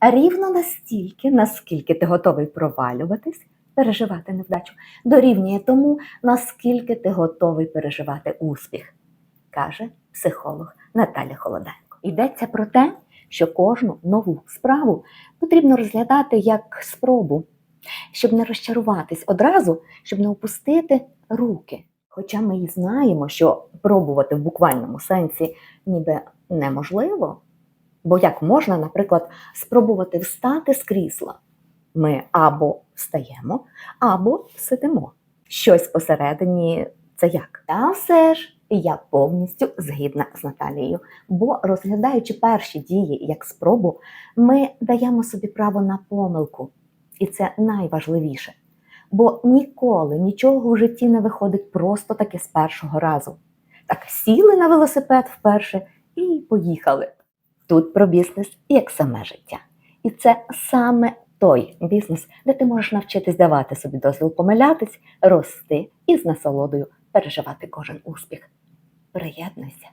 рівно настільки, наскільки ти готовий провалюватись, переживати невдачу, дорівнює тому, наскільки ти готовий переживати успіх, каже психолог Наталя Холоденко. Йдеться про те, що кожну нову справу потрібно розглядати як спробу, щоб не розчаруватись одразу, щоб не опустити руки. Хоча ми і знаємо, що пробувати в буквальному сенсі ніби неможливо. Бо як можна, наприклад, спробувати встати з крісла? Ми або встаємо, або сидимо. Щось посередині це як? Та все ж я повністю згідна з Наталією. Бо розглядаючи перші дії як спробу, ми даємо собі право на помилку. І це найважливіше. Бо ніколи нічого в житті не виходить просто таки з першого разу. Так сіли на велосипед вперше і поїхали. Тут про бізнес як саме життя. І це саме той бізнес, де ти можеш навчитись давати собі дозвіл помилятись, рости і з насолодою переживати кожен успіх. Приєднуйся.